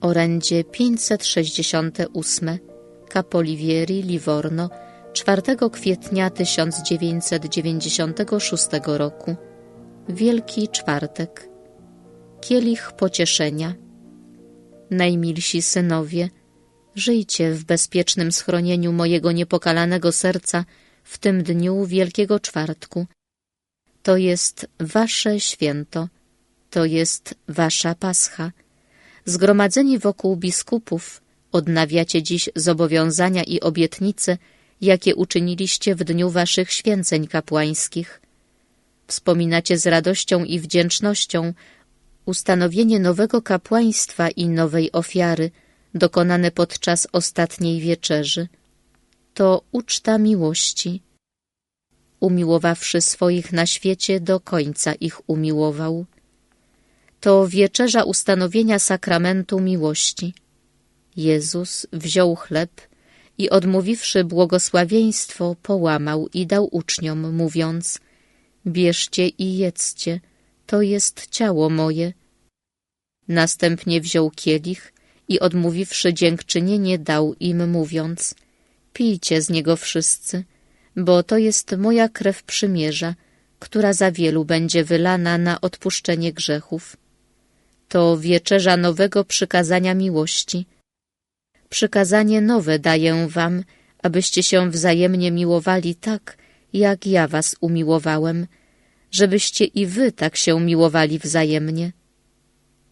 Orędzie 568 Capolivieri, Livorno 4 kwietnia 1996 roku Wielki Czwartek Kielich pocieszenia Najmilsi synowie, żyjcie w bezpiecznym schronieniu mojego niepokalanego serca w tym dniu Wielkiego Czwartku. To jest wasze święto, to jest wasza pascha. Zgromadzeni wokół biskupów, odnawiacie dziś zobowiązania i obietnice, jakie uczyniliście w dniu waszych święceń kapłańskich. Wspominacie z radością i wdzięcznością ustanowienie nowego kapłaństwa i nowej ofiary, dokonane podczas ostatniej wieczerzy. To uczta miłości. Umiłowawszy swoich na świecie, do końca ich umiłował. To wieczerza ustanowienia sakramentu miłości. Jezus wziął chleb i odmówiwszy błogosławieństwo, połamał i dał uczniom, mówiąc Bierzcie i jedzcie, to jest ciało moje. Następnie wziął kielich i odmówiwszy dziękczynienie, dał im, mówiąc Pijcie z niego wszyscy, bo to jest moja krew przymierza, która za wielu będzie wylana na odpuszczenie grzechów. To wieczerza nowego przykazania miłości – Przykazanie nowe daję wam, abyście się wzajemnie miłowali tak, jak ja was umiłowałem, żebyście i wy tak się miłowali wzajemnie.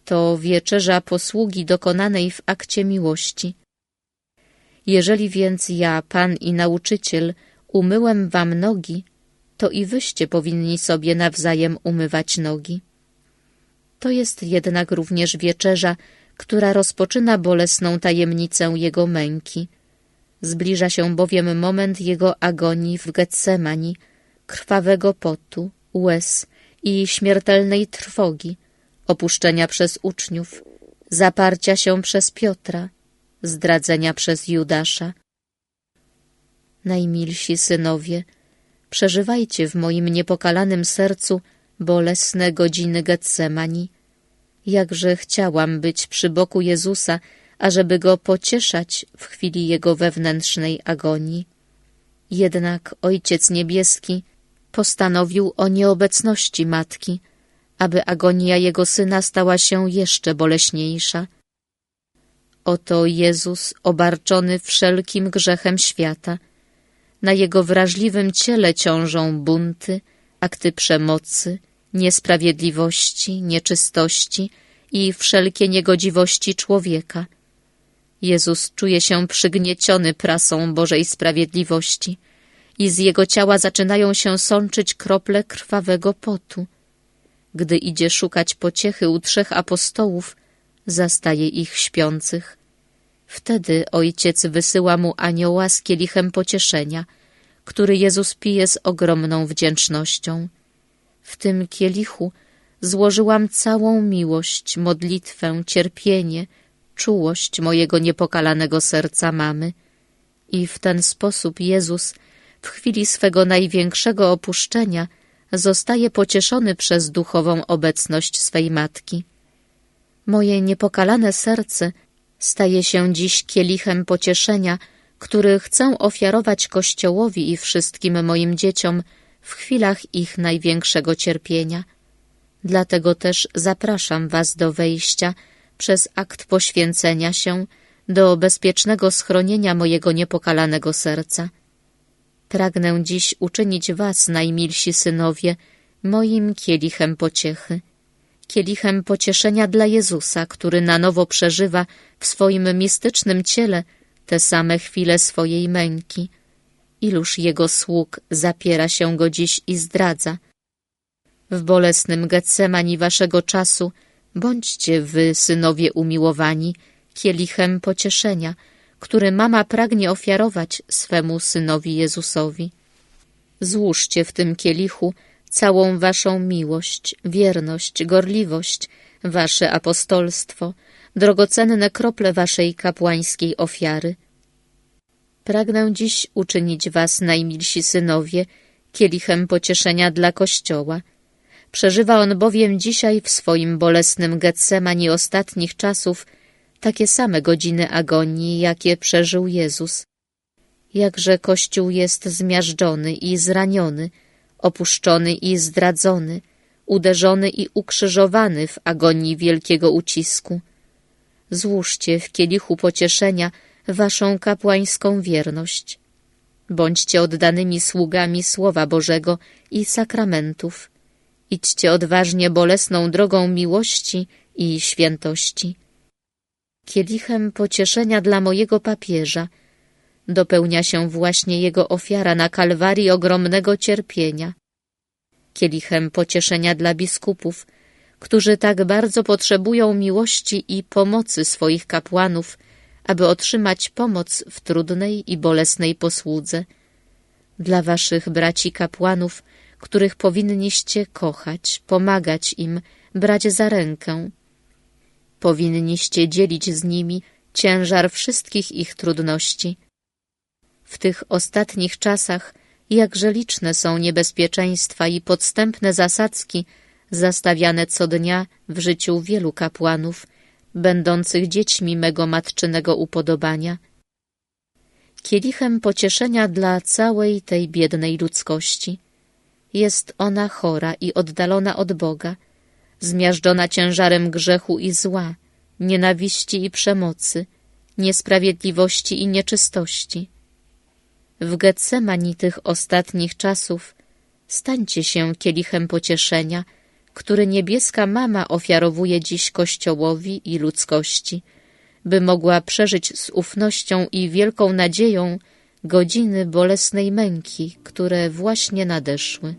To wieczerza posługi dokonanej w akcie miłości. Jeżeli więc ja, Pan i Nauczyciel, umyłem wam nogi, to i wyście powinni sobie nawzajem umywać nogi. To jest jednak również wieczerza, która rozpoczyna bolesną tajemnicę jego męki. Zbliża się bowiem moment jego agonii w Getsemani, krwawego potu, łez i śmiertelnej trwogi, opuszczenia przez uczniów, zaparcia się przez Piotra, zdradzenia przez Judasza. Najmilsi synowie, przeżywajcie w moim niepokalanym sercu bolesne godziny Getsemani, Jakże chciałam być przy boku Jezusa, ażeby go pocieszać w chwili jego wewnętrznej agonii. Jednak Ojciec Niebieski postanowił o nieobecności matki, aby agonia jego syna stała się jeszcze boleśniejsza. Oto Jezus obarczony wszelkim grzechem świata. Na jego wrażliwym ciele ciążą bunty, akty przemocy, niesprawiedliwości, nieczystości i wszelkie niegodziwości człowieka. Jezus czuje się przygnieciony prasą Bożej sprawiedliwości i z jego ciała zaczynają się sączyć krople krwawego potu. Gdy idzie szukać pociechy u trzech apostołów, zastaje ich śpiących. Wtedy ojciec wysyła mu anioła z kielichem pocieszenia, który Jezus pije z ogromną wdzięcznością. W tym kielichu złożyłam całą miłość, modlitwę, cierpienie, czułość mojego niepokalanego serca mamy. I w ten sposób Jezus w chwili swego największego opuszczenia zostaje pocieszony przez duchową obecność swej matki. Moje niepokalane serce staje się dziś kielichem pocieszenia, który chcę ofiarować Kościołowi i wszystkim moim dzieciom w chwilach ich największego cierpienia. Dlatego też zapraszam Was do wejścia przez akt poświęcenia się do bezpiecznego schronienia mojego niepokalanego serca. Pragnę dziś uczynić Was, najmilsi synowie, moim kielichem pociechy, kielichem pocieszenia dla Jezusa, który na nowo przeżywa w swoim mistycznym ciele te same chwile swojej męki – Iluż jego sług zapiera się go dziś i zdradza. W bolesnym Getsemani waszego czasu bądźcie wy, synowie umiłowani, kielichem pocieszenia, który mama pragnie ofiarować swemu synowi Jezusowi. Złóżcie w tym kielichu całą waszą miłość, wierność, gorliwość, wasze apostolstwo, drogocenne krople waszej kapłańskiej ofiary – Pragnę dziś uczynić was, najmilsi synowie, kielichem pocieszenia dla Kościoła. Przeżywa on bowiem dzisiaj w swoim bolesnym Getsemani ostatnich czasów takie same godziny agonii, jakie przeżył Jezus. Jakże Kościół jest zmiażdżony i zraniony, opuszczony i zdradzony, uderzony i ukrzyżowany w agonii wielkiego ucisku. Złóżcie w kielichu pocieszenia waszą kapłańską wierność. Bądźcie oddanymi sługami Słowa Bożego i sakramentów. Idźcie odważnie bolesną drogą miłości i świętości. Kielichem pocieszenia dla mojego papieża dopełnia się właśnie jego ofiara na kalwarii ogromnego cierpienia. Kielichem pocieszenia dla biskupów, którzy tak bardzo potrzebują miłości i pomocy swoich kapłanów, aby otrzymać pomoc w trudnej i bolesnej posłudze. Dla waszych braci kapłanów, których powinniście kochać, pomagać im, brać za rękę. Powinniście dzielić z nimi ciężar wszystkich ich trudności. W tych ostatnich czasach jakże liczne są niebezpieczeństwa i podstępne zasadzki zastawiane co dnia w życiu wielu kapłanów, będących dziećmi mego matczynego upodobania. Kielichem pocieszenia dla całej tej biednej ludzkości. Jest ona chora i oddalona od Boga, zmiażdżona ciężarem grzechu i zła, nienawiści i przemocy, niesprawiedliwości i nieczystości. W Getsemani tych ostatnich czasów stańcie się kielichem pocieszenia, który niebieska mama ofiarowuje dziś Kościołowi i ludzkości, by mogła przeżyć z ufnością i wielką nadzieją godziny bolesnej męki, które właśnie nadeszły.